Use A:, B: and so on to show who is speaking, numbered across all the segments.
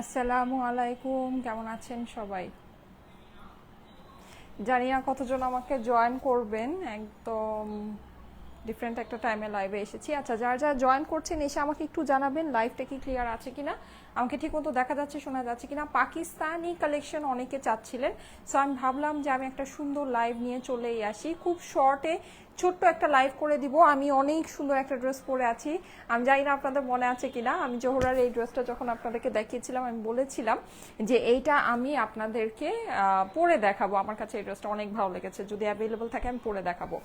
A: আসসালামু আলাইকুম, কেমন আছেন সবাই? জানি না কতজন আমাকে জয়েন করবেন, একদম ডিফারেন্ট একটা টাইমে লাইভে এসেছি। আচ্ছা যারা যারা জয়েন করছেন, এসে আমাকে একটু জানাবেন লাইভটা কি ক্লিয়ার আছে কিনা? আমাকে ঠিক মতো দেখা যাচ্ছে, শোনা যাচ্ছে কিনা। পাকিস্তানি কালেকশন অনেকে চাচ্ছিলেন। সো আমি ভাবলাম যে আমি একটা সুন্দর লাইভ নিয়ে চলেই আসি। খুব শর্টে ছোট্ট একটা লাইভ করে দিব। আমি অনেক সুন্দর একটা ড্রেস পরে আছি। আমি জানি না আপনাদের মনে আছে কিনা। আমি জোহরার এই ড্রেসটা যখন আপনাদেরকে দেখিয়েছিলাম, আমি বলেছিলাম যে এইটা আমি আপনাদেরকে পরে দেখাবো। আমার কাছে এই ড্রেসটা অনেক ভালো লেগেছে। যদি অ্যাভেলেবল থাকে, আমি পরে দেখাবো।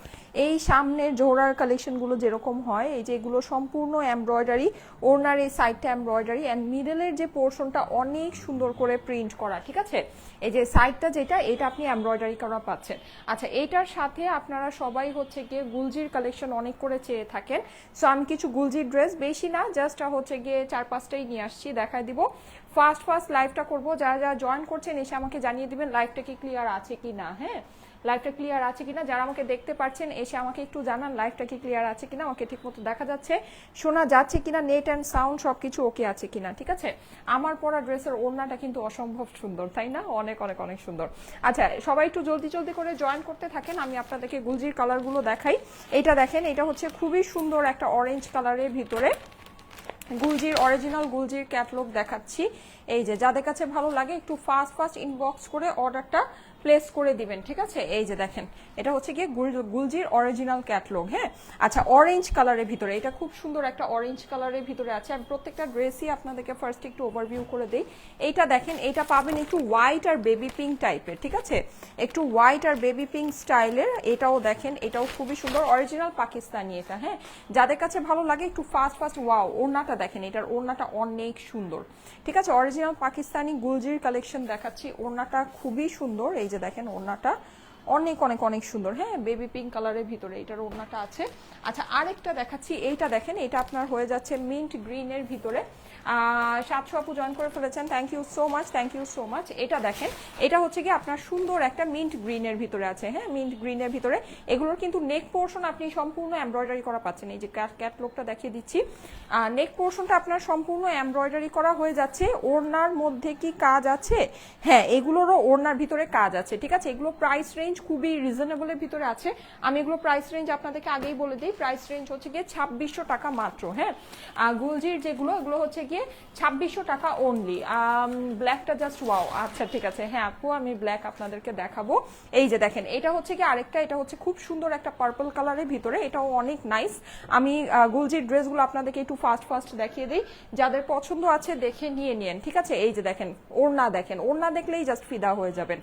A: এই সামনের জোহরার কালেকশনগুলো যেরকম হয়, এই যে এগুলো সম্পূর্ণ এমব্রয়ডারি ওনার এই সাইডটা এমব্রয়ডারি অ্যান্ড মিডলের যে পোর্শনটা অনেক সুন্দর করে প্রিন্ট করা, ঠিক আছে? এই যে সাইডটা যেটা, এটা আপনি এমব্রয়ডারি করা পাচ্ছেন। আচ্ছা এইটার সাথে আপনারা সবাই হচ্ছে গিয়ে গুলজির কালেকশন অনেক করে চেয়ে থাকেন। সো আমি কিছু গুলজির ড্রেস বেশি না জাস্ট হচ্ছে গিয়ে চার পাঁচটাই নিয়ে আসছি দেখাই দিব। ফার্স্ট ফার্স্ট লাইভটা করব। যারা যারা জয়েন করছেন, এসে আমাকে জানিয়ে দিবেন লাইভটা কি ক্লিয়ার আছে কি না হ্যাঁ? লাইভটা ক্লিয়ার আছে কিনা? যারা আমাকে দেখতে পাচ্ছেন এসে আমাকে একটু জানান লাইভটা কি ক্লিয়ার আছে কিনা? আমাকে ঠিকমতো দেখা যাচ্ছে, শোনা যাচ্ছে কিনা? নেট অ্যান্ড সাউন্ড সব কিছু ওকে আছে কিনা? ঠিক আছে? আমার পরা ড্রেসের ওড়নাটা কিন্তু অসম্ভব সুন্দর, তাই না? অনেক অনেক অনেক সুন্দর। আচ্ছা সবাই একটু জলদি জলদি করে জয়েন করতে থাকেন। আমি আপনাদেরকে গুলজির কালারগুলো দেখাই। এটা দেখেন, এটা হচ্ছে খুবই সুন্দর একটা অরেঞ্জ কালারের ভিতরে গুলজির অরিজিনাল গুলজির ক্যাটলগ দেখাচ্ছি। এই যে, যাদের কাছে ভালো লাগে, একটু ফাস্ট ফাস্ট ইনবক্স করে অর্ডারটা প্লেস করে দিবেন, ঠিক আছে? এই যে দেখেন, এটা হচ্ছে গিয়ে গুলজির অরিজিনাল ক্যাটলগ হ্যাঁ? আচ্ছা অরেঞ্জ কালারের ভিতরে, এটা খুব সুন্দর একটা অরেঞ্জ কালারের ভিতরে আছে। আমি প্রত্যেকটা ড্রেসই আপনাদেরকে ফার্স্ট একটু ওভারভিউ করে দিই। এইটা দেখেন এটা পাবেন একটু হোয়াইট আর বেবি পিঙ্ক টাইপের ঠিক আছে? একটু হোয়াইট আর বেবি পিঙ্ক স্টাইলের এটাও দেখেন, এটাও খুবই সুন্দর অরিজিনাল পাকিস্তানি এটা হ্যাঁ? যাদের কাছে ভালো লাগে, একটু ফাস্ট ফাস্ট ওয়াও ওড়নাটা দেখেন, এটার ওড়নাটা অনেক সুন্দর, ঠিক আছে? অরিজিনাল পাকিস্তানি গুলজির কালেকশন দেখাচ্ছি। ওড়নাটা খুবই সুন্দর। এই যে দেখেন ওড়নাটা। অনেক অনেক অনেক সুন্দর। হ্যাঁ বেবি পিঙ্ক কালারের ভিতরে এটার ওড়নাটা আছে। আচ্ছা আরেকটা দেখাচ্ছি। এইটা দেখেন, এটা আপনার হয়ে যাচ্ছে মিন্ট গ্রিনের ভিতরে। সাতশো আপু জয়েন করে ফেলেছেন। Thank you so much thank you so much এটা দেখেন, এটা হচ্ছে কি আপনার সুন্দর একটা মিন্ট গ্রিনের ভিতরে আছে। হ্যাঁ মিন্ট গ্রিনের ভিতরে। এগুলোর কিন্তু নেক পোর্শন আপনি সম্পূর্ণ এমব্রয়ডারি করা পাচ্ছেন। এই যে ক্যাটলগটা দেখিয়ে দিচ্ছি। নেক পোর্শনটা আপনার সম্পূর্ণ এমব্রয়ডারি করা হয়ে যাচ্ছে। ওড়নার মধ্যে কি কাজ আছে? হ্যাঁ এগুলোরও ওড়নার ভিতরে কাজ আছে। ঠিক আছে, এগুলো প্রাইস রেঞ্জ খুবই রিজনেবলের ভিতরে আছে। আমি এগুলো প্রাইস রেঞ্জ আপনাদেরকে আগেই বলে দিই। প্রাইস রেঞ্জ হচ্ছে গিয়ে ছাব্বিশশো টাকা মাত্র হ্যাঁ? আর গুলজির যেগুলো, এগুলো হচ্ছে গিয়ে ছাব্বিশশো টাকা অনলি ব্ল্যাকটা জাস্ট ওয়াও আচ্ছা ঠিক আছে। হ্যাঁ আপু, আমি ব্ল্যাক আপনাদেরকে দেখাবো। এই যে দেখেন, এটা হচ্ছে কি আরেকটা, এটা হচ্ছে খুব সুন্দর একটা পার্পল কালারের ভিতরে। এটাও অনেক নাইস আমি গুলজির ড্রেসগুলো আপনাদেরকে একটু ফাস্ট ফাস্ট দেখিয়ে দিই। যাদের পছন্দ আছে, দেখে নিয়ে নিন ঠিক আছে? এই যে দেখেন, ওড়না দেখেন, ওড়না দেখলেই জাস্ট ফিদা হয়ে যাবেন।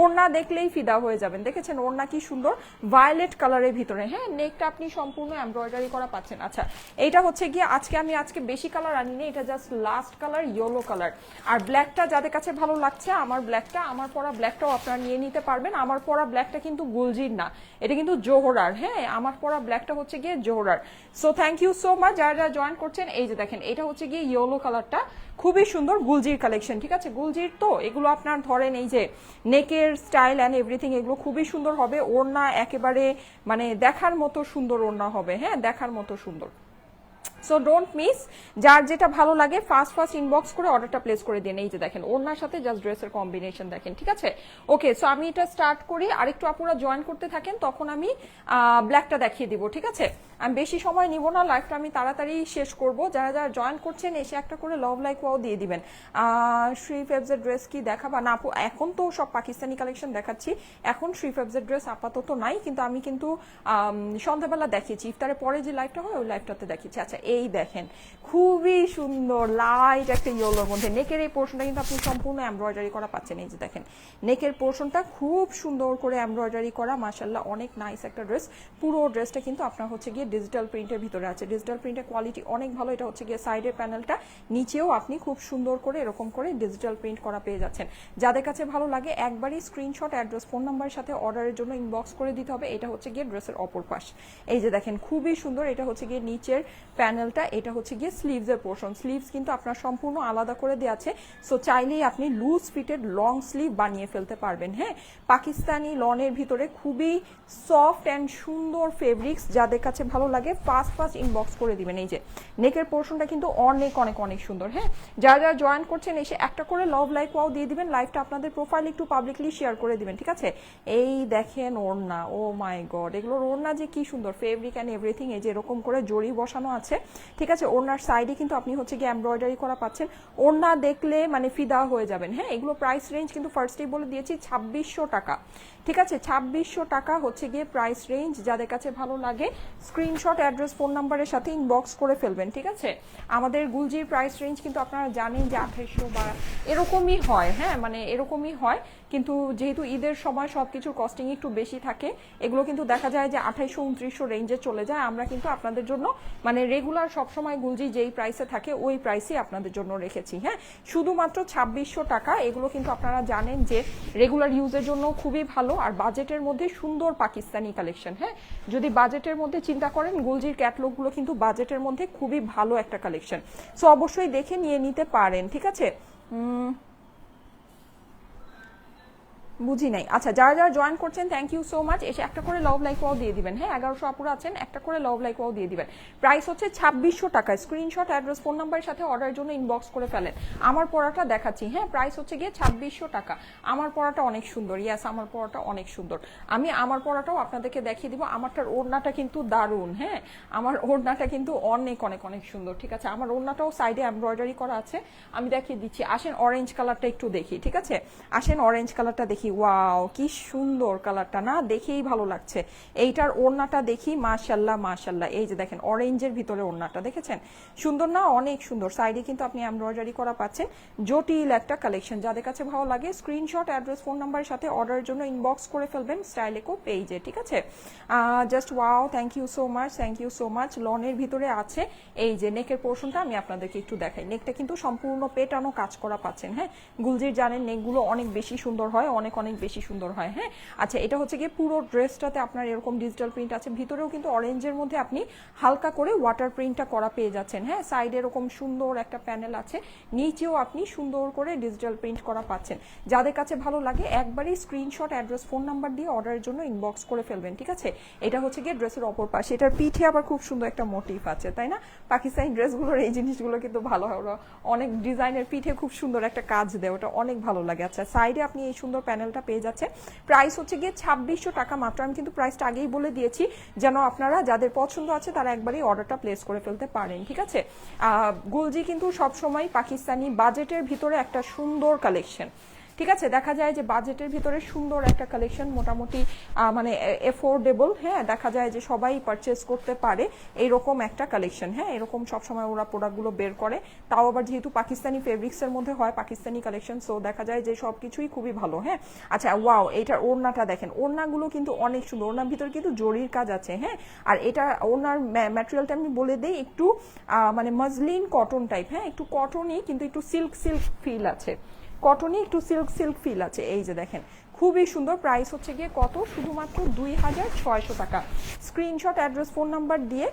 A: ওড়না দেখলেই ফিদা হয়ে যাবেন। দেখেছেন ওড়না কি সুন্দর? ভায়োলেট কালারের ভিতরে। হ্যাঁ নেকটা আপনি সম্পূর্ণ এমব্রয়ডারি করা পাচ্ছেন। আচ্ছা এইটা হচ্ছে গিয়ে আজকে আমি আজকে বেশি কালার আনিনি এটা just last colour yellow colour আর ব্ল্যাকটা যাদের কাছে ভালো লাগছে, আমার ব্ল্যাকটা আমার পরা ব্ল্যাকটাও আপনারা নিয়ে নিতে পারবেন। আমার পরা ব্ল্যাকটা কিন্তু গুলজির না, এটা কিন্তু জোহরার। হ্যাঁ আমার পরা ব্ল্যাকটা হচ্ছে গিয়ে জোহরার। So thank you so much যারা যারা জয়েন করছেন, এই যে দেখেন, এটা হচ্ছে গিয়ে ইয়েলো কালারটা খুবই সুন্দর গুলজির কালেকশন ঠিক আছে? গুলজির তো, এগুলো আপনার ধরেন এই যে নেকের স্টাইল অ্যান্ড এভরিথিং এগুলো খুবই সুন্দর হবে। ওড়না একেবারে মানে দেখার মতো সুন্দর ওড়না হবে হ্যাঁ? দেখার মতো সুন্দর। সো ডোন্ট মিস যার যেটা ভালো লাগে ফার্স্ট ফার্স্ট ইনবক্স করে অর্ডারটা প্লেস করে দিন। এই যে দেখেন ওনার সাথে জাস্ট ড্রেসের কম্বিনেশন দেখেন, ঠিক আছে? ওকে সো আমি এটা স্টার্ট করি। আরেকটু আপুরা জয়েন করতে থাকেন, তখন আমি ব্ল্যাকটা দেখিয়ে দিব, ঠিক আছে? আমি বেশি সময় নিব না লাইফটা আমি তাড়াতাড়ি শেষ করব। যারা যারা জয়েন করছেন, এসে একটা করে লভ লাইক ওয়াও দিয়ে দিবেন। শ্রী ফেবজের ড্রেস কি দেখাবা? না, আপু, এখন তো সব পাকিস্তানি কালেকশন দেখাচ্ছি। এখন শ্রী ফেবজের ড্রেস আপাতত নাই, কিন্তু আমি কিন্তু সন্ধ্যাবেলা দেখিয়েছি। ইফতারের পরে যে লাইফটা হয়, ওই লাইফটাতে দেখিয়েছি। আচ্ছা এই দেখেন, খুবই সুন্দর লাইট একটা ইয়েলোর মধ্যে। নেকের এই পোর্শনটা কিন্তু আপনি সম্পূর্ণ এমব্রয়ডারি করা পাচ্ছেন। এই যে দেখেন নেকের পোর্শনটা খুব সুন্দর করে এমব্রয়ডারি করা। মাসাল্লাহ অনেক নাইস একটা ড্রেস পুরো ড্রেসটা কিন্তু আপনার হচ্ছে গিয়ে ডিজিটাল প্রিন্টের ভিতরে আছে। ডিজিটাল প্রিন্টের কোয়ালিটি অনেক ভালো। এটা হচ্ছে গিয়ে সাইডের প্যানেলটা নিচেও আপনি খুব সুন্দর করে এরকম করে ডিজিটাল প্রিন্ট করা পেয়ে যাচ্ছেন। যাদের কাছে ভালো লাগে, একবারই স্ক্রিনশট অ্যাড্রেস ফোন নাম্বারের সাথে অর্ডারের জন্য ইনবক্স করে দিতে হবে। এটা হচ্ছে গিয়ে ড্রেসের অপর পাশ। এই যে দেখেন, খুবই সুন্দর। এটা হচ্ছে গিয়ে নিচের প্যানেল প্যানেলটা এটা হচ্ছে গিয়ে স্লিভসের পোর্শন স্লিভস কিন্তু আপনার সম্পূর্ণ আলাদা করে দেওয়া আছে। সো চাইলেই আপনি লুজ ফিটেড লং স্লিভ বানিয়ে ফেলতে পারবেন হ্যাঁ? পাকিস্তানি লনের ভিতরে খুবই সফট অ্যান্ড সুন্দর ফেব্রিক্স যাদের কাছে ভালো লাগে ফাস্ট ফাস্ট ইনবক্স করে দিবেন। এই যে নেকের পোর্শনটা কিন্তু অনেক অনেক অনেক সুন্দর হ্যাঁ? যারা যারা জয়েন করছেন, এসে একটা করে লভ লাইক ওয়াও দিয়ে দিবেন লাইভটা আপনাদের প্রোফাইল একটু পাবলিকলি শেয়ার করে দিবেন, ঠিক আছে? এই দেখেন ওড়না ও মাই গড এগুলোর ওড়না যে কি সুন্দর ফেব্রিক অ্যান্ড এভরিথিং এই যে এরকম করে জড়ি বসানো আছে। ঠিক আছে ওনার সাইডে কিন্তু আপনি হচ্ছে গিয়ে এমব্রয়ডারি করা পাচ্ছেন। ওনা দেখলে মানে ফিদা হয়ে যাবেন। হ্যাঁ এগুলো প্রাইস রেঞ্জ কিন্তু ফার্স্টেই বলে দিয়েছি, ছাব্বিশশো টাকা। ঠিক আছে, ছাব্বিশশো টাকা হচ্ছে গিয়ে প্রাইস রেঞ্জ যাদের কাছে ভালো লাগে স্ক্রিনশট অ্যাড্রেস ফোন নাম্বারের সাথে ইনবক্স করে ফেলবেন, ঠিক আছে? আমাদের গুলজির প্রাইস রেঞ্জ কিন্তু আপনারা জানেন যে আঠাইশশো বা এরকমই হয় হ্যাঁ মানে এরকমই হয়, কিন্তু যেহেতু ঈদের সময় সব কিছুর কস্টিং একটু বেশি থাকে, এগুলো কিন্তু দেখা যায় যে আঠাইশশো উনত্রিশশো রেঞ্জে চলে যায়, আমরা কিন্তু আপনাদের জন্য মানে রেগুলার সবসময় গুলজি যেই প্রাইসে থাকে, ওই প্রাইসই আপনাদের জন্য রেখেছি হ্যাঁ? শুধুমাত্র ছাব্বিশশো টাকা, এগুলো কিন্তু আপনারা জানেন যে রেগুলার ইউজের জন্য খুবই ভালো আর বাজেটের মধ্যে সুন্দর পাকিস্তানি কালেকশন হ্যাঁ? যদি বাজেটের মধ্যে চিন্তা করেন, গুলজির ক্যাটলগুলো কিন্তু বাজেটের মধ্যে খুবই ভালো একটা কালেকশন সো অবশ্যই দেখে নিয়ে নিতে পারেন, ঠিক আছে? বুঝি নাই। আচ্ছা যারা যারা জয়েন করছেন থ্যাংক ইউ সো মাচ এসে একটা করে লভ লাইক ওয়াও দিয়ে দিবেন। হ্যাঁ এগারোশো আপুরা আছেন, একটা করে লভ লাইক ওয়াও দিয়ে দিবেন। প্রাইস হচ্ছে ছাব্বিশশো টাকা। স্ক্রিনশট অ্যাড্রেস ফোন নাম্বারের সাথে অর্ডারের জন্য ইনবক্স করে ফেলেন। আমার পড়াটা দেখাচ্ছি। হ্যাঁ প্রাইস হচ্ছে গিয়ে ছাব্বিশশো টাকা। আমার পড়াটা অনেক সুন্দর। ইয়াস আমার পড়াটা অনেক সুন্দর। আমি আমার পড়াটাও আপনাদেরকে দেখিয়ে দিব। আমারটার ওড়নাটা কিন্তু দারুণ। হ্যাঁ আমার ওড়নাটা কিন্তু অনেক অনেক অনেক সুন্দর। ঠিক আছে, আমার ওড়নাটাও সাইডে এমব্রয়ডারি করা আছে। আমি দেখিয়ে দিচ্ছি। আসেন অরেঞ্জ কালারটা একটু দেখি। ঠিক আছে, আসেন অরেঞ্জ কালারটা দেখি। ওয়াও, কি সুন্দর কালারটা। না, দেখেই ভালো লাগছে। এইটার ওড়নাটা দেখি, মাশাল্লাহ মাশাল্লাহ। এই যে দেখেন অরেঞ্জের ভিতরে ওড়নাটা, দেখেছেন? সুন্দর না? অনেক সুন্দর। সাইডে কিন্তু আপনি এমব্রয়ডারি করা পাচ্ছেন। জটিল একটা কালেকশন যাদের কাছে ভালো লাগে স্ক্রিনশট অ্যাড্রেস ফোন নাম্বারের সাথে অর্ডারের জন্য ইনবক্স করে ফেলবেন স্টাইলেকো পেজে, ঠিক আছে? Just wow thank you so much thank you so much লনের ভিতরে আছে এই যে নেকের পোর্শনটা আমি আপনাদেরকে একটু দেখাই। নেকটা কিন্তু সম্পূর্ণ পেটানো কাজ করা পাচ্ছেন হ্যাঁ? গুলজির জানেন নেকগুলো অনেক বেশি সুন্দর হয়, অনেক অনেক বেশি সুন্দর হয় হ্যাঁ? আচ্ছা এটা হচ্ছে গিয়ে পুরো ড্রেসটাতে আপনার এরকম ডিজিটাল প্রিন্ট আছে। ভিতরেও কিন্তু অরেঞ্জের মধ্যে আপনি হালকা করে ওয়াটার প্রিন্টটা করা পেয়ে যাচ্ছেন হ্যাঁ? সাইডে এরকম সুন্দর একটা প্যানেল আছে, নিচেও আপনি সুন্দর করে ডিজিটাল প্রিন্ট করা পাচ্ছেন। যাদের কাছে ভালো লাগে, একবারই স্ক্রিনশট, অ্যাড্রেস, ফোন নাম্বার দিয়ে অর্ডারের জন্য ইনবক্স করে ফেলবেন, ঠিক আছে? এটা হচ্ছে গিয়ে ড্রেসের অপর পাশে। এটার পিঠে আবার খুব সুন্দর একটা মোটিভ আছে, তাই না? পাকিস্তানি ড্রেসগুলোর এই জিনিসগুলো কিন্তু ভালো হয়। অনেক ডিজাইনের পিঠে খুব সুন্দর একটা কাজ দেয়, ওটা অনেক ভালো লাগে। আচ্ছা সাইডে আপনি এই সুন্দর প্যানেলটা পেয়ে যাচ্ছে। প্রাইস হচ্ছে গিয়ে ছাব্বিশশো টাকা মাত্র। আমি কিন্তু প্রাইসটা আগেই বলে দিয়েছি, যেন আপনারা যাদের পছন্দ আছে তারা একবারই অর্ডারটা প্লেস করে ফেলতে পারেন, ঠিক আছে? গুলজি কিন্তু সবসময় পাকিস্তানি বাজেটের ভিতরে একটা সুন্দর কালেকশন ঠিক আছে, দেখা যায় যে বাজেটের ভিতরে সুন্দর একটা কালেকশন মোটামুটি মানে এফোর্ডেবল হ্যাঁ দেখা যায় যে সবাই পারচেস করতে পারে এইরকম একটা কালেকশন হ্যাঁ এরকম সবসময় ওরা প্রোডাক্টগুলো বের করে। তাও আবার যেহেতু পাকিস্তানি ফেব্রিক্সের মধ্যে হয়, পাকিস্তানি কালেকশন সো দেখা যায় যে সব কিছুই খুবই ভালো হ্যাঁ। আচ্ছা ওয়াও এইটার ওড়নাটা দেখেন, ওড়নাগুলো কিন্তু অনেক সুন্দর, ওড়নার ভিতরে কিন্তু জরির কাজ আছে হ্যাঁ। আর এটা ওড়নার ম্যাটেরিয়ালটা আমি বলে দিই একটু মানে মজলিন কটন টাইপ হ্যাঁ একটু কটনই কিন্তু একটু সিল্ক সিল্ক ফিল আছে। কটনই একটু সিল্ক সিল্ক ফিল আছে। এই যে দেখেন, খুবই সুন্দর প্রাইস হচ্ছে গিয়ে কত? শুধুমাত্র দুই হাজার ছয়শো টাকা। স্ক্রিনশট অ্যাড্রেস ফোন নাম্বার দিয়ে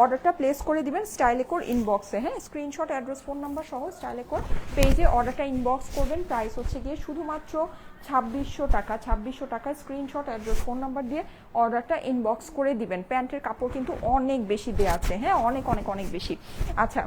A: অর্ডারটা প্লেস করে দিবেন স্টাইলেকোর ইনবক্সে হ্যাঁ? স্ক্রিনশট অ্যাড্রেস ফোন নাম্বার সহ স্টাইলেকোর পেজে অর্ডারটা ইনবক্স করবেন। প্রাইস হচ্ছে গিয়ে শুধুমাত্র ছাব্বিশশো টাকা। ছাব্বিশশো টাকায় স্ক্রিনশট অ্যাড্রেস ফোন নাম্বার দিয়ে অর্ডারটা ইনবক্স করে দিবেন। প্যান্টের কাপড় কিন্তু অনেক বেশি দেওয়া আছে হ্যাঁ? অনেক অনেক অনেক বেশি। আচ্ছা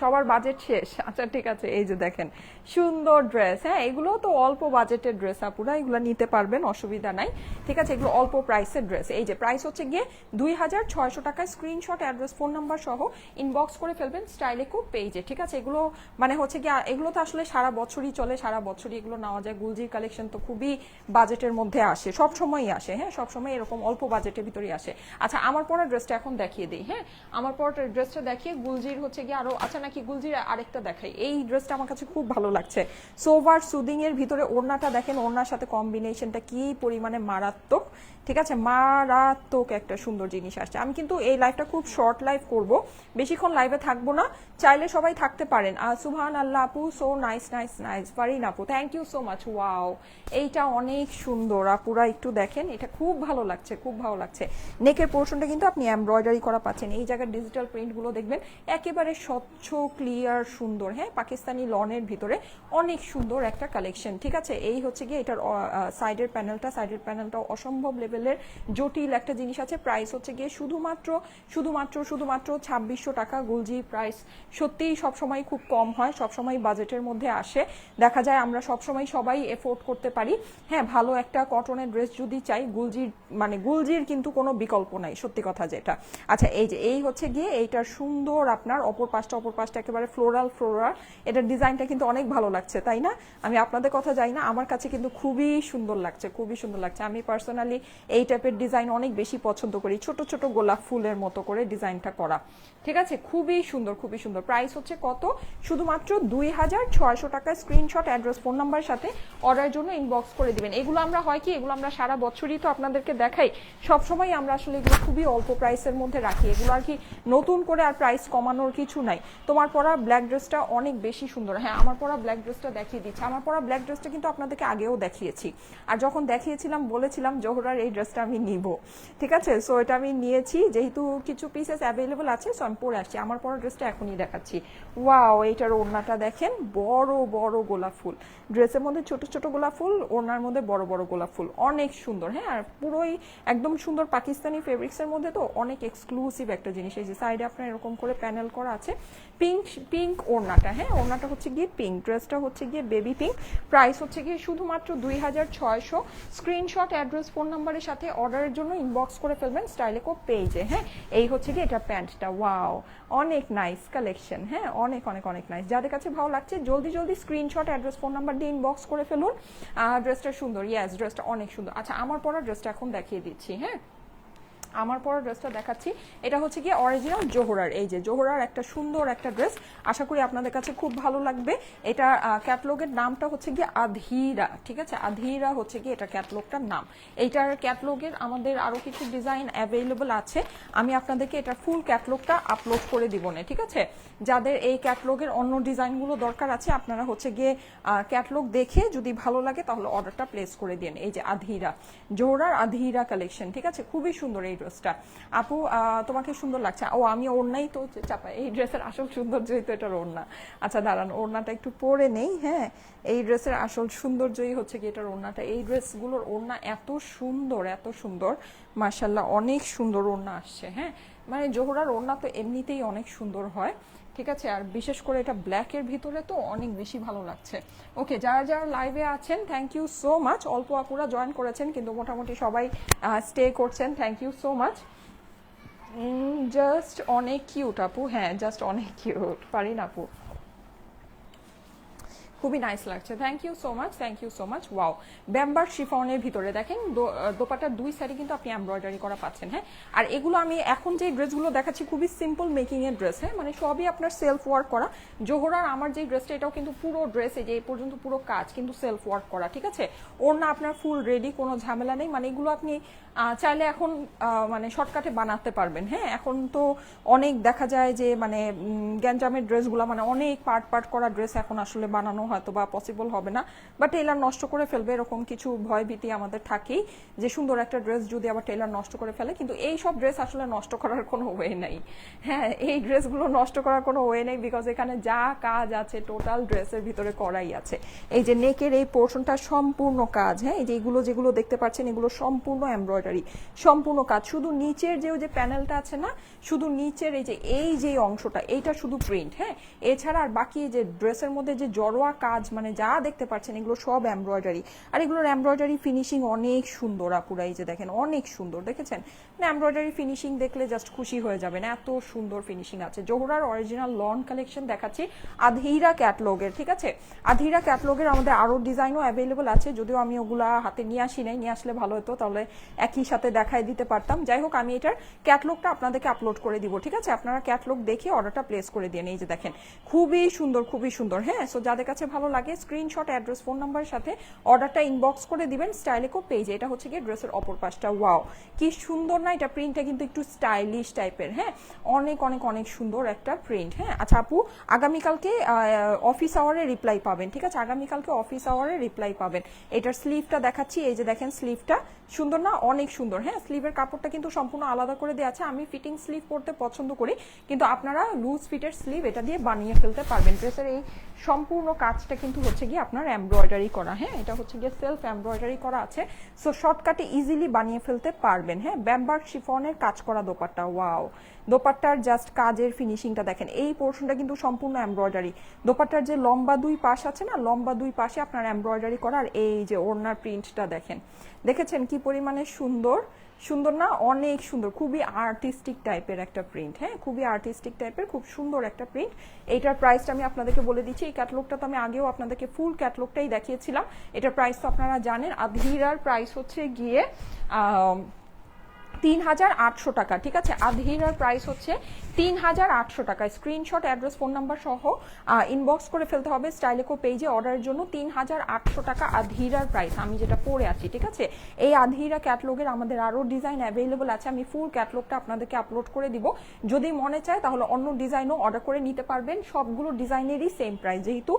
A: সবার বাজেট শেষ। আচ্ছা ঠিক আছে, এই যে দেখেন, সুন্দর ড্রেস হ্যাঁ এগুলো তো অল্প বাজেটের ড্রেস আপুরা, এগুলো নিতে পারবেন, অসুবিধা নাই। ঠিক আছে, এগুলো অল্প প্রাইসের ড্রেস এই যে প্রাইস হচ্ছে গিয়ে দুই হাজার ছয়শো টাকায় স্ক্রিনশট অ্যাড্রেস ফোন নাম্বার সহ ইনবক্স করে ফেলবেন স্টাইলে খুব পেজে ঠিক আছে, এগুলো মানে হচ্ছে গিয়ে, এগুলো তো আসলে সারা বছরই চলে, সারা বছরই এগুলো নেওয়া যায়। গুলজির কালেকশন তো খুবই বাজেটের মধ্যে আসে, সব সময়ই আসে হ্যাঁ সব সময় এরকম অল্প বাজেটের ভিতরেই আসে। আচ্ছা আমার পরা ড্রেসটা এখন দেখিয়ে দিই হ্যাঁ আমার পরা ড্রেসটা দেখিয়ে গুলজির হচ্ছে গিয়ে আরও আচ্ছা নাকি গুলজির আরেকটা দেখাই। এই ড্রেসটা আমার কাছে খুব ভালো লাগছে। সোভার সুদিং এর ভিতরে ওড়নাটা দেখেন, ওড়নার সাথে কম্বিনেশনটা কি পরিমাণে মারাত্মক। ঠিক আছে? মারাত্মক একটা সুন্দর জিনিস আসছে। আমি কিন্তু এই লাইভটা খুব শর্ট লাইভ করব। বেশিক্ষণ লাইভে থাকব না। চাইলে সবাই থাকতে পারেন। আর সুহান আল্লাহ আপু so nice nice nice Farin আপু thank you so much wow এইটা অনেক সুন্দর। আপুরা একটু দেখেন, এটা খুব ভালো লাগছে, খুব ভালো লাগছে। নেকের পোর্শনটা কিন্তু আপনি এমব্রয়ডারি করা পাচ্ছেন। এই জায়গার ডিজিটাল প্রিন্টগুলো দেখবেন, একেবারে স্বচ্ছ ক্লিয়ার সুন্দর। হ্যাঁ পাকিস্তানি লনের ভিতরে অনেক সুন্দর একটা কালেকশন ঠিক আছে? এই হচ্ছে গিয়ে এটার সাইডের প্যানেলটা সাইডের প্যানেলটা অসম্ভব লেভেলের জটিল একটা জিনিস আছে। প্রাইস হচ্ছে গিয়ে শুধুমাত্র শুধুমাত্র শুধুমাত্র ছাব্বিশশো টাকা গুলজি প্রাইস সত্যিই সবসময় খুব কম হয়, সবসময় বাজেটের মধ্যে আসে। দেখা যায় আমরা সবসময় সবাই এফোর্ড করতে পারি। হ্যাঁ ভালো একটা কটনের ড্রেস যদি চাই, গুলজির মানে গুলজির কিন্তু কোনো বিকল্প নাই, সত্যি কথা যেটা। আচ্ছা এই যে, এই হচ্ছে গিয়ে এইটার সুন্দর আপনার অপর পাশটা, অপর পাশটা একেবারে ফ্লোরাল ফ্লোরাল এটার ডিজাইনটা কিন্তু অনেক ভালো লাগছে, তাই না? আমি আপনাদের কথা যাই না, আমার কাছে কিন্তু খুবই সুন্দর লাগছে, খুবই সুন্দর লাগছে। আমি পার্সোনালি এই টাইপের ডিজাইন অনেক বেশি পছন্দ করি, ছোট ছোট গোলাপ ফুলের মতো করে ডিজাইনটা করা। ঠিক আছে? খুবই সুন্দর খুবই সুন্দর। প্রাইস হচ্ছে কত? শুধুমাত্র দুই হাজার ছয়শো টাকা স্ক্রিনশট অ্যাড্রেস ফোন নাম্বার সাথে অর্ডারের জন্য ইনবক্স করে দিবেন। এগুলো আমরা হয় কি? এগুলো আমরা সারা বছরই তো আপনাদেরকে দেখাই। সবসময় আমরা আসলে এগুলো খুবই অল্প প্রাইসের মধ্যে রাখি। এগুলো আর কি নতুন করে আর প্রাইস কমানোর কিছু নাই। তোমার পরা ব্ল্যাক ড্রেসটা অনেক বেশি সুন্দর। হ্যাঁ আমার পরা ব্ল্যাক ড্রেসটা দেখিয়ে দিচ্ছে। আমার পরা ব্ল্যাক ড্রেসটা কিন্তু আপনাদেরকে আগেও দেখিয়েছি। আর যখন দেখিয়েছিলাম, বলেছিলাম জোহরার এই ড্রেসটা আমি নিব। ঠিক আছে? সো এটা আমি নিয়েছি। যেহেতু কিছু পিসেস অ্যাভেলেবল আছে সো আমি পরে আসছি। আমার পরা ড্রেসটা এখনই দেখাচ্ছি। ওয়াও এইটার ওড়নাটা দেখেন। বড় বড় গোলাপ ফুল। ড্রেসের মধ্যে ছোট ছোট গোলাপ ফুল, ওড়নার মধ্যে বড় বড় গোলাপ ফুল। অনেক সুন্দর। হ্যাঁ আর পুরোই একদম সুন্দর পাকিস্তানি ফেব্রিক্সের মধ্যে তো অনেক এক্সক্লুসিভ একটা জিনিস। এই যে সাইডে আপনার এরকম করে প্যানেল করা আছে। পিঙ্ক পিঙ্ক ওড়নাটা হ্যাঁ? ওড়নাটা হচ্ছে গিয়ে পিঙ্ক ড্রেসটা হচ্ছে গিয়ে বেবি পিঙ্ক প্রাইস হচ্ছে গিয়ে শুধুমাত্র দুই হাজার ছয়শো। স্ক্রিনশট অ্যাড্রেস ফোন নাম্বারের সাথে অর্ডারের জন্য ইনবক্স করে ফেলবেন স্টাইলেকো পেজে হ্যাঁ? এই হচ্ছে গিয়ে এটা প্যান্টটা ওয়াও অনেক নাইস কালেকশন হ্যাঁ? অনেক অনেক অনেক নাইস যাদের কাছে ভালো লাগছে, জলদি জলদি স্ক্রিনশট অ্যাড্রেস ফোন নাম্বার দিয়ে ইনবক্স করে ফেলুন। ড্রেসটা সুন্দর ইয়াস ড্রেসটা অনেক সুন্দর। আচ্ছা আমার পরা ড্রেসটা এখন দেখিয়ে দিচ্ছি হ্যাঁ? আমার পরা ড্রেসটা দেখাচ্ছি। এটা হচ্ছে কি অরিজিনাল জোহরার। এই যে জোহরার একটা সুন্দর একটা ড্রেস। আশা করি আপনাদের কাছে খুব ভালো লাগবে। এটা ক্যাটলগের নামটা হচ্ছে কি আধীরা, ঠিক আছে? আধীরা হচ্ছে কি এটা ক্যাটলগটার নাম। এইটার ক্যাটলগের আমাদের আরও কিছু ডিজাইন অ্যাভেলেবল আছে। আমি আপনাদেরকে এটা ফুল ক্যাটলগটা আপলোড করে দিব না, ঠিক আছে? যাদের এই ক্যাটলগের অন্য ডিজাইনগুলো দরকার আছে, আপনারা হচ্ছে গিয়ে ক্যাটলগ দেখে যদি ভালো লাগে, তাহলে অর্ডারটা প্লেস করে দিন এই যে আধীরা, জোহরার আধীরা কালেকশন ঠিক আছে? খুবই সুন্দর এই ড্রেসটা আপু তোমাকে সুন্দর লাগছে। ও, আমি ওড়নাই তো চাপা এই ড্রেসের আসল সৌন্দর্যই তো এটার ওড়না। আচ্ছা দাঁড়ান, ওড়নাটা একটু পরে নেই হ্যাঁ? এই ড্রেসের আসল সৌন্দর্যই হচ্ছে কি এটার ওড়নাটা। এই ড্রেসগুলোর ওড়না এত সুন্দর এত সুন্দর। মার্শাল্লাহ অনেক সুন্দর ওড়না আসছে হ্যাঁ? মানে জোহরার ওড়না তো এমনিতেই অনেক সুন্দর হয়। ঠিক আছে, আর বিশেষ করে এটা ব্ল্যাকের ভিতরে তো অনেক বেশি ভালো লাগছে। ওকে যারা যারা লাইভে আছেন থ্যাংক ইউ সো মাচ অল্প আপুরা জয়েন করেছেন, কিন্তু মোটামুটি সবাই স্টে করছেন। Thank you so much just অনেক কিউট আপু হ্যাঁ জাস্ট অনেক কিউট পারিন আপু। খুবই নাইস লাগছে। Thank you so much thank you so much wow ব্যাম্বার শিফনের ভিতরে দেখেন দোপাটার দুই সাইডে কিন্তু আপনি এমব্রয়ডারি করা পাচ্ছেন হ্যাঁ? আর এগুলো আমি এখন যে ড্রেসগুলো দেখাচ্ছি, খুবই সিম্পল মেকিং এর ড্রেস হ্যাঁ? মানে সবই আপনার সেলফ ওয়ার্ক করা। জোহরার আমার যে ড্রেসটা এটাও কিন্তু পুরো ড্রেস এই যে এই পর্যন্ত পুরো কাজ কিন্তু সেলফ ওয়ার্ক করা, ঠিক আছে? ওর না আপনার ফুল রেডি কোনো ঝামেলা নেই। মানে এগুলো আপনি চাইলে এখন মানে শর্টকাটে বানাতে পারবেন। হ্যাঁ এখন তো অনেক দেখা যায় যে মানে গ্যাঞ্জামের ড্রেসগুলো মানে অনেক পার্ট পার্ট করা ড্রেস এখন আসলে বানানো হয়তো বা পসিবল হবে না। বা টেলার নষ্ট করে ফেলবে এরকম কিছু ভয় ভীতি আমাদের থাকেই যে, সুন্দর একটা ড্রেস যদি আবার টেলার নষ্ট করে ফেলে। কিন্তু এই সব ড্রেস আসলে নষ্ট করার কোনো ওয়ে নাই। হ্যাঁ এই ড্রেসগুলো নষ্ট করার কোনো ওয়ে নেই বিকজ এখানে যা কাজ আছে টোটাল ড্রেসের ভিতরে করাই আছে। এই যে নেকের এই পোর্শনটা সম্পূর্ণ কাজ। হ্যাঁ এই যে, এগুলো যেগুলো দেখতে পাচ্ছেন, এগুলো সম্পূর্ণ এমব্রয়ডারি সম্পূর্ণ কাজ। শুধু নিচের যে ওই যে প্যানেলটা আছে না, শুধু নিচের এই যে এই যে অংশটা, এইটা শুধু প্রিন্ট হ্যাঁ? এছাড়া আর বাকি যে ড্রেসের মধ্যে যে জড়োয়া কাজ মানে যা দেখতে পাচ্ছেন, এগুলো সব এমব্রয়ডারি আর এগুলোর এমব্রয়ডারি ফিনিশিং অনেক সুন্দর, আপুরা, এই যে দেখেন, অনেক সুন্দর, দেখেছেন? না এমব্রয়ডারি ফিনিশিং দেখলে জাস্ট খুশি হয়ে যাবেন, এত সুন্দর ফিনিশিং আছে। জোহরার অরিজিনাল লন কালেকশন দেখাচ্ছি আধহিরা ক্যাটলগের ঠিক আছে? আধহিরা ক্যাটলগের আমাদের আরও ডিজাইনও অ্যাভেলেবল আছে, যদিও আমি ওগুলা হাতে নিয়ে আসি নাই, নিয়ে আসলে ভালো হতো, তাহলে একই সাথে দেখায় দিতে পারতাম। যাই হোক, আমি এটার ক্যাটলগটা আপনাদেরকে আপলোড করে দিব, ঠিক আছে? আপনারা ক্যাটলগ দেখে অর্ডারটা প্লেস করে দিয়ে এই যে দেখেন, খুবই সুন্দর খুবই সুন্দর হ্যাঁ? সো যাদের কাছে ভালো লাগে স্ক্রিনশট অ্যাড্রেস ফোন নাম্বারের সাথে অর্ডারটা ইনবক্স করে দিবেন স্টাইলেকো পেজে এটা হচ্ছে গিয়ে ড্রেসের অপর পাশটা। ওয়াও কি সুন্দর না, এটা প্রিন্টটা কিন্তু একটু স্টাইলিশ টাইপের হ্যাঁ? অনেক অনেক অনেক সুন্দর একটা প্রিন্ট হ্যাঁ? আচ্ছা আপু, আগামীকালকে অফিস আওয়ারে রিপ্লাই পাবেন, ঠিক আছে? আগামীকালকে অফিস আওয়ারে রিপ্লাই পাবেন। এটার স্লিভটা দেখাচ্ছি। এই যে দেখেন স্লিভটা সুন্দর না, অনেক সুন্দর। হ্যাঁ স্লিভের কাপড়টা কিন্তু সম্পূর্ণ আলাদা করে দেওয়া আছে। আমি ফিটিং স্লিভ পরতে পছন্দ করি, কিন্তু আপনারা লুজ ফিটের স্লিভ এটা দিয়ে বানিয়ে ফেলতে পারবেন। ড্রেসের এই সম্পূর্ণ কাজটা কিন্তু হচ্ছে গিয়ে আপনার এমব্রয়ডারি করা। হ্যাঁ এটা হচ্ছে গিয়ে সেলফ এমব্রয়ডারি করা আছে। সো শর্টকাটে ইজিলি বানিয়ে ফেলতে পারবেন। হ্যাঁ ব্যাম্বার শিফনের কাজ করা দোপাট্টা। ওয়াও দোপাট্টার জাস্ট কাজের ফিনিশিংটা দেখেন। এই পোর্শনটা কিন্তু সম্পূর্ণ এমব্রয়ডারি দোপাট্টার যে লম্বা দুই পাশ আছে না, লম্বা দুই পাশে আপনার এমব্রয়ডারি করা, আর এই যে ওড়নার প্রিন্টটা দেখেন। দেখেছেন কি পরিমাণে সুন্দর? সুন্দর না, অনেক সুন্দর। খুবই আর্টিস্টিক টাইপের একটা প্রিন্ট হ্যাঁ? খুবই আর্টিস্টিক টাইপের খুব সুন্দর একটা প্রিন্ট এইটার প্রাইসটা আমি আপনাদেরকে বলে দিচ্ছি। এই ক্যাটলগটা তো আমি আগেও আপনাদেরকে ফুল ক্যাটলগটাই দেখিয়েছিলাম। এটার প্রাইস তো আপনারা জানেন। আধহিরার প্রাইস হচ্ছে গিয়ে তিন হাজার আটশো টাকা, ঠিক আছে? আধহিরার প্রাইস হচ্ছে তিন হাজার আটশো টাকা। স্ক্রিনশট অ্যাড্রেস ফোন নাম্বার সহ ইনবক্স করে ফেলতে হবে। স্টাইলেকো পেজে অর্ডারের জন্য তিন হাজার আটশো টাকা আধহিরার প্রাইস আমি যেটা পরে আছি, ঠিক আছে? এই আধহিরা ক্যাটলগের আমাদের আরও ডিজাইন অ্যাভেলেবল আছে। আমি ফুল ক্যাটলগটা আপনাদেরকে আপলোড করে দিব। যদি মনে চায়, তাহলে অন্য ডিজাইনও অর্ডার করে নিতে পারবেন। সবগুলো ডিজাইনেরই সেম প্রাইস যেহেতু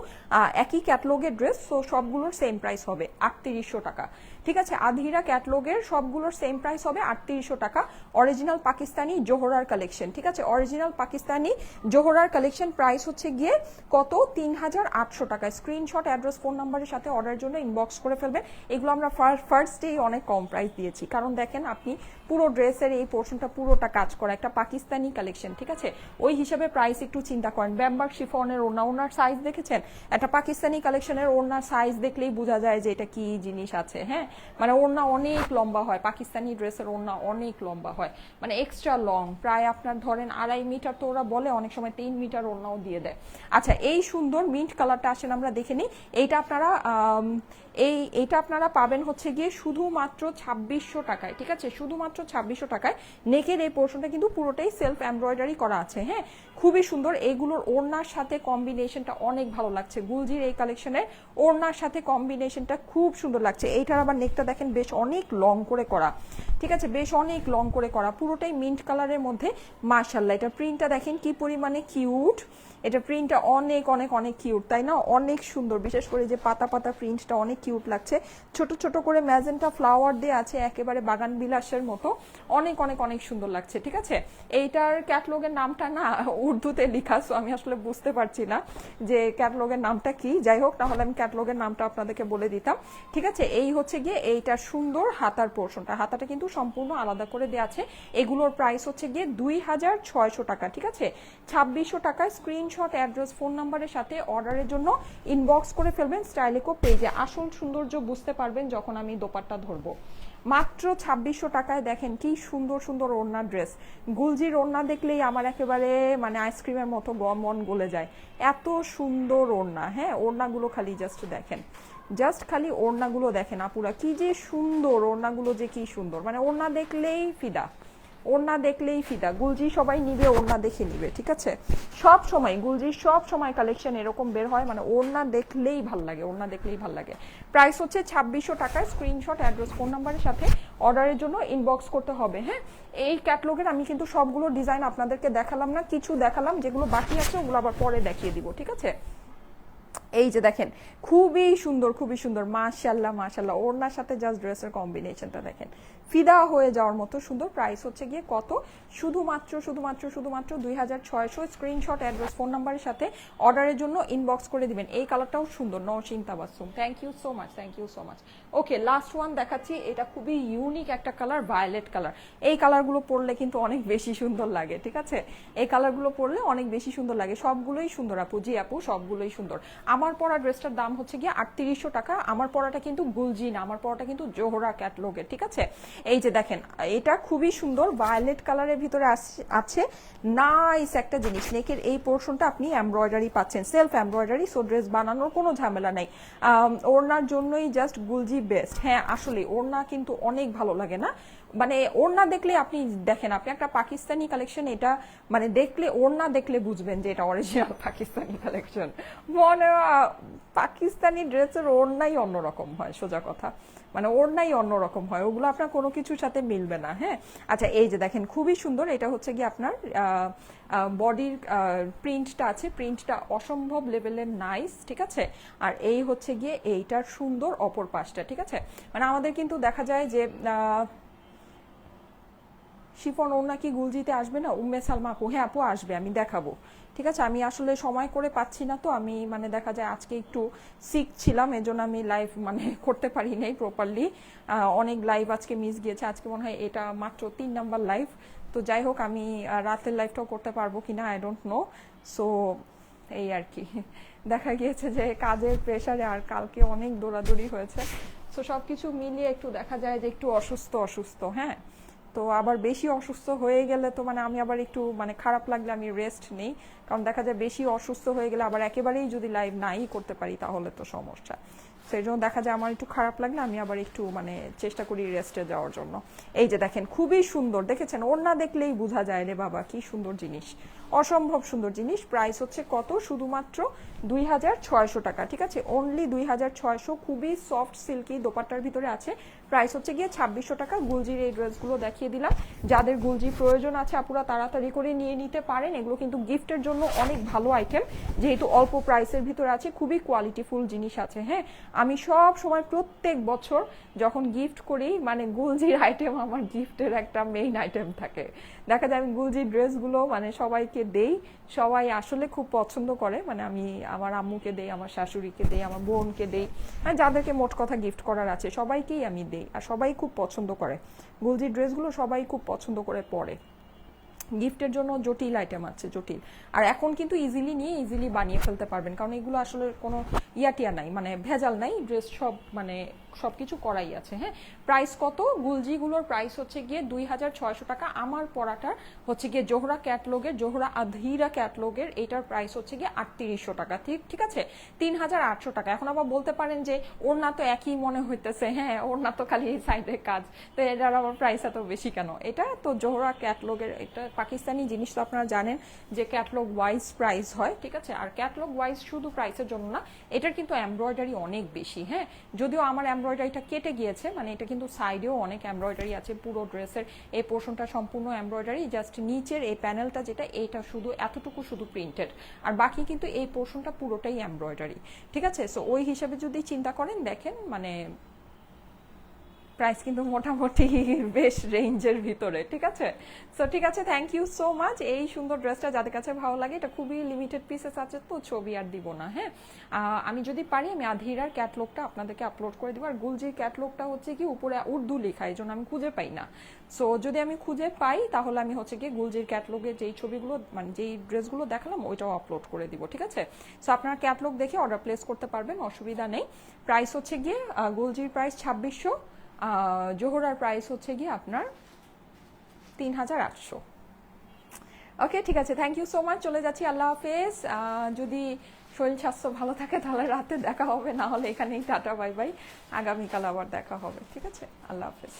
A: একই ক্যাটলগের ড্রেস সো সবগুলোর সেম প্রাইস হবে। আটত্রিশশো টাকা। ঠিক আছে? আধিরা ক্যাটলগের সবগুলোর সেম প্রাইস হবে আটত্রিশশো টাকা। অরিজিনাল পাকিস্তানি জোহরার কালেকশন ঠিক আছে? অরিজিনাল পাকিস্তানি জোহরার কালেকশন প্রাইস হচ্ছে গিয়ে কত? তিন হাজার আটশো টাকা। স্ক্রিনশট অ্যাড্রেস ফোন নাম্বারের সাথে অর্ডার জন্য ইনবক্স করে ফেলবেন। এগুলো আমরা ফার্স্ট ডেই অনেক কম প্রাইস দিয়েছি। কারণ দেখেন, আপনি পুরো ড্রেসের এই পোর্শনটা পুরোটা কাজ করা, একটা পাকিস্তানি কালেকশন ঠিক আছে? ওই হিসাবে প্রাইস একটু চিন্তা করেন। ব্যাম্বার শিফনের ওনা ওনার সাইজ দেখেছেন? একটা পাকিস্তানি কালেকশনের ওনার সাইজ দেখলেই বোঝা যায় যে এটা কি জিনিস আছে হ্যাঁ? মানে ওড়না অনেক লম্বা হয়, পাকিস্তানি ড্রেসের ওড়না অনেক লম্বা হয়। মানে এক্সট্রা লং প্রায় আপনার ধরেন আড়াই মিটার তো ওরা বলে, অনেক সময় তিন মিটার ওড়নাও দিয়ে দেয়। আচ্ছা এই সুন্দর মিন্ট কালারটা আসেন আমরা দেখে নিই। এইটা আপনারা এই, এইটা আপনারা পাবেন হচ্ছে গিয়ে শুধুমাত্র ছাব্বিশশো টাকায়, ঠিক আছে? শুধুমাত্র ছাব্বিশশো টাকায় নেকের এই পোর্শনটা কিন্তু পুরোটাই সেলফ এমব্রয়ডারি করা আছে। হ্যাঁ খুবই সুন্দর। এইগুলোর ওড়নার সাথে কম্বিনেশনটা অনেক ভালো লাগছে। গুলজির এই কালেকশনের ওড়নার সাথে কম্বিনেশনটা খুব সুন্দর লাগছে। এইটার আবার নেকটা দেখেন, বেশ অনেক লং করে করা। ঠিক আছে, বেশ অনেক লং করে করা। পুরোটাই মিন্ট কালারের মধ্যে মার্শাল্লাহ এটা প্রিন্টটা দেখেন কি পরিমাণে কিউট এটা প্রিন্টটা অনেক অনেক অনেক কিউট তাই না? অনেক সুন্দর। বিশেষ করে যে পাতা পাতা প্রিন্টটা অনেক কিউট লাগছে। ছোট ছোট করে ম্যাজেন্টা ফ্লাওয়ার দিয়ে আছে একেবারে বাগান বিলাসের মতো। অনেক অনেক অনেক সুন্দর লাগছে, ঠিক আছে? এইটার ক্যাটলগের নামটা না উর্দুতে লেখা সো আমি আসলে বুঝতে পারছি না যে ক্যাটলগের নামটা কি। যাই হোক, তাহলে আমি ক্যাটলগের নামটা আপনাদেরকে বলে দিতাম, ঠিক আছে? এই হচ্ছে গিয়ে এইটা সুন্দর হাতার পোর্শনটা হাতাটা কিন্তু সম্পূর্ণ আলাদা করে দেওয়া আছে। এগুলোর প্রাইস হচ্ছে গিয়ে দুই হাজার ছয়শো টাকা, ঠিক আছে? ছাব্বিশশো টাকায় স্ক্রিনশট অ্যাড্রেস ফোন নাম্বারের সাথে অর্ডারের জন্য ইনবক্স করে ফেলবেন স্টাইলেকো পেজে আসল সৌন্দর্য বুঝতে পারবেন যখন আমি দোপাট্টা ধরবো। মাত্র ছাব্বিশশো টাকায় দেখেন কি সুন্দর সুন্দর ওড়না ড্রেস গুলজির ওড়না দেখলেই আমার একেবারে মানে আইসক্রিমের মতো গম মন গলে যায়। এত সুন্দর ওড়না হ্যাঁ? ওড়নাগুলো খালি জাস্ট দেখেন। জাস্ট খালি ওড়নাগুলো দেখেন, আপুরা। কি যে সুন্দর, ওড়নাগুলো যে কি সুন্দর। মানে ওড়না দেখলেই ফিদা। ওড়না দেখলেই ফিদা। গুলজি সবাই নিবে, ওড়না দেখে নিবে, ঠিক আছে? সব সময় গুলজির সব সময় কালেকশন এরকম বের হয় মানে ওড়না দেখলেই ভালো লাগে, ওড়না দেখলেই ভালো লাগে। প্রাইস হচ্ছে ছাব্বিশশো টাকায় স্ক্রিনশট অ্যাড্রেস ফোন নাম্বারের সাথে অর্ডারের জন্য ইনবক্স করতে হবে হ্যাঁ? এই ক্যাটলগের আমি কিন্তু সবগুলো ডিজাইন আপনাদেরকে দেখালাম না, কিছু দেখালাম, যেগুলো বাকি আছে, ওগুলো আবার পরে দেখিয়ে দিব, ঠিক আছে? এই যে দেখেন, খুবই সুন্দর খুবই সুন্দর মাশাল্লাহ মাশাল্লাহ ওড়নার সাথে জাস্ট ড্রেসের কম্বিনেশনটা দেখেন। ফিদা হয়ে যাওয়ার মতো সুন্দর প্রাইস হচ্ছে গিয়ে কত? শুধুমাত্র শুধুমাত্র শুধুমাত্র দুই হাজার ছয়শো স্ক্রিনশট অ্যাড্রেস ফোন নাম্বারের সাথে অর্ডারের জন্য ইনবক্স করে দিবেন। এই কালারটাও সুন্দর Nowshin Tabassum thank you so much thank you so much okay last one দেখাচ্ছি। এটা খুবই ইউনিক একটা কালার ভায়োলেট কালার এই কালারগুলো পরলে কিন্তু অনেক বেশি সুন্দর লাগে, ঠিক আছে? এই কালারগুলো পরলে অনেক বেশি সুন্দর লাগে। সবগুলোই সুন্দর আপু, জি আপু, সবগুলোই সুন্দর। আমার পরা ড্রেসটার দাম হচ্ছে গিয়ে আটত্রিশশো টাকা। আমার পরাটা কিন্তু গুলজি না আমার পরাটা কিন্তু জোহরা ক্যাটলগের ঠিক আছে? এই যে দেখেন, এটা খুবই সুন্দর ভায়োলেট কালারের ভিতরে আছে। নাইস একটা জিনিস। নেকের এই পোর্শনটা আপনি এমব্রয়ডারি পাচ্ছেন। সেলফ এমব্রয়ডারি সো ড্রেস বানানোর কোনো ঝামেলা নাই। ওড়নার জন্যই জাস্ট গুলজি বেস্ট হ্যাঁ আসলে ওর না কিন্তু অনেক ভালো লাগে না? মানে ওড়না দেখলে আপনি দেখেন, আপনি একটা পাকিস্তানি কালেকশন এটা মানে দেখলে, ওড়না দেখলে বুঝবেন যে এটা অরিজিনাল পাকিস্তানি কালেকশন মনে পাকিস্তানি ড্রেসের ওড়নাই অন্যরকম হয়, সোজা কথা। মানে ওড়নাই অন্যরকম হয়, ওগুলো আপনার কোনো কিছুর সাথে মিলবে না হ্যাঁ? আচ্ছা এই যে দেখেন, খুবই সুন্দর, এটা হচ্ছে কি আপনার বডির প্রিন্টটা আছে প্রিন্টটা অসম্ভব লেভেলের নাইস ঠিক আছে? আর এই হচ্ছে গিয়ে এইটার সুন্দর অপর পাশটা, ঠিক আছে? মানে আমাদের কিন্তু দেখা যায় যে শিফন ওর নাকি গুলজিতে আসবে না? উম্মে সালমা আপু হ্যাঁ আপু আসবে, আমি দেখাবো। ঠিক আছে? আমি আসলে সময় করে পাচ্ছি না তো, আমি মানে দেখা যায় আজকে একটু সিক ছিলাম, এজন্য আমি লাইভ মানে করতে পারি নাই প্রপারলি অনেক লাইভ আজকে মিস গিয়েছে। আজকে মনে হয় এটা মাত্র তিন নাম্বার লাইভ তো যাই হোক, আমি রাতের লাইভটাও করতে পারব কিনা আই ডোন্ট নো সো এই আর কি। দেখা গিয়েছে যে কাজের প্রেশারে আর কালকে অনেক দৌড়াদৌড়ি হয়েছে। সো সবকিছু মিলিয়ে একটু দেখা যায় যে একটু অসুস্থ অসুস্থ হ্যাঁ? তো আবার বেশি অসুস্থ হয়ে গেলে তো মানে আমি আবার একটু মানে খারাপ লাগলে আমি রেস্ট নেই। কারণ দেখা যায় বেশি অসুস্থ হয়ে গেলে আবার একেবারেই যদি লাইভ নাই করতে পারি তাহলে তো সমস্যা। সেই জন্য দেখা যায় আমার একটু খারাপ লাগলে আমি আবার একটু মানে চেষ্টা করি রেস্টে যাওয়ার জন্য। এই যে দেখেন, খুবই সুন্দর। দেখেছেন? ওর না দেখলেই বোঝা যায় রে বাবা, কি সুন্দর জিনিস। অসম্ভব সুন্দর জিনিস। প্রাইস হচ্ছে কত? শুধুমাত্র দুই হাজার ছয়শো টাকা, ঠিক আছে? অনলি দুই হাজার ছয়শো খুবই সফট সিল্কি দোপাট্টার ভিতরে আছে। প্রাইস হচ্ছে গিয়ে ছাব্বিশশো টাকা। গুলজির এই ড্রেসগুলো দেখিয়ে দিলাম। যাদের গুলজি প্রয়োজন আছে, আপুরা তাড়াতাড়ি করে নিয়ে নিতে পারেন। এগুলো কিন্তু গিফটের জন্য অনেক ভালো আইটেম যেহেতু অল্প প্রাইসের ভিতরে আছে, খুবই কোয়ালিটিফুল জিনিস আছে হ্যাঁ? আমি সব সময় প্রত্যেক বছর যখন গিফট করি মানে গুলজির আইটেম আমার গিফটের একটা মেইন আইটেম থাকে। দেখা যায় আমি গুলজির ড্রেসগুলো মানে সবাইকে দেই। সবাই আসলে খুব পছন্দ করে। মানে আমি আমার আম্মুকে দেই, আমার শাশুড়িকে দেই, আমার বোনকে দেই। মানে যাদেরকে মোট কথা গিফট করার আছে, সবাইকেই আমি দেই। আর সবাই খুব পছন্দ করে। গুলজির ড্রেসগুলো সবাই খুব পছন্দ করে পরে। গিফটের জন্য জটিল আইটেম আছে, জটিল। আর এখন কিন্তু ইজিলি নিয়ে ইজিলি বানিয়ে ফেলতে পারবেন। কারণ এগুলো আসলে কোনো ইয়াটিয়া নাই। মানে ভেজাল নাই ড্রেস সব মানে সব কিছু করাই আছে হ্যাঁ? প্রাইস কত? গুলজিগুলোর প্রাইস হচ্ছে গিয়ে দুই হাজার ছয়শো টাকা। আমার পরাটার হচ্ছে গিয়ে জোহরা ক্যাটলগের জোহরা আধীরা ক্যাটলগের এটার প্রাইস হচ্ছে গিয়ে আটত্রিশশো টাকা, ঠিক ঠিক আছে? তিন হাজার আটশো টাকা। এখন আবার বলতে পারেন যে ওর না তো একই মনে হইতেছে হ্যাঁ ওর না তো খালি এই সাইডের কাজ। তো এটার আবার প্রাইস এত বেশি কেন? এটা তো জোহরা ক্যাটলগের এটা পাকিস্তানি জিনিস তো আপনারা জানেন যে ক্যাটলগ ওয়াইজ প্রাইস হয়, ঠিক আছে? আর ক্যাটলগ ওয়াইজ শুধু প্রাইসের জন্য না, এটার কিন্তু এমব্রয়ডারি অনেক বেশি হ্যাঁ? যদিও আমার এমব্রয়ডারিটা কেটে গিয়েছে মানে এটা কিন্তু সাইডেও অনেক এমব্রয়ডারি আছে, পুরো ড্রেসের এই পোর্শনটা সম্পূর্ণ এমব্রয়ডারি জাস্ট নিচের এই প্যানেলটা যেটা, এইটা শুধু এতটুকু শুধু প্রিন্টেড আর বাকি কিন্তু এই পোর্শনটা পুরোটাই এমব্রয়ডারি ঠিক আছে? সো ওই হিসাবে যদি চিন্তা করেন, দেখেন মানে প্রাইস কিন্তু মোটামুটি বেশ রেঞ্জের ভিতরে, ঠিক আছে? সো ঠিক আছে থ্যাংক ইউ সো মাচ এই সুন্দর ড্রেসটা যাদের কাছে ভালো লাগে, এটা খুবই লিমিটেড পিসেস আছে, তো ছবি আর দিব না হ্যাঁ? আমি যদি পারি, আমি আধিরার ক্যাটলগটা আপনাদেরকে আপলোড করে দিব। আর গুলজির ক্যাটলগটা হচ্ছে কি, উপরে উর্দু লেখা, এই জন্য আমি খুঁজে পাই না। সো যদি আমি খুঁজে পাই, তাহলে আমি হচ্ছে কি, গুলজির ক্যাটলগের যেই ছবিগুলো মানে যেই ড্রেসগুলো দেখালাম, ওইটাও আপলোড করে দিব, ঠিক আছে? সো আপনারা ক্যাটলগ দেখে অর্ডার প্লেস করতে পারবেন, অসুবিধা নেই। প্রাইস হচ্ছে গিয়ে গুলজির প্রাইস ছাব্বিশশো জোহরার প্রাইস হচ্ছে গিয়ে আপনার তিন হাজার আটশো। ওকে ঠিক আছে থ্যাংক ইউ সো মাচ চলে যাচ্ছি, আল্লাহ হাফেজ। যদি শরীর স্বাস্থ্য ভালো থাকে, তাহলে রাতে দেখা হবে, না হলে এখানেই টাটা বাই বাই আগামীকাল আবার দেখা হবে, ঠিক আছে? আল্লাহ হাফেজ।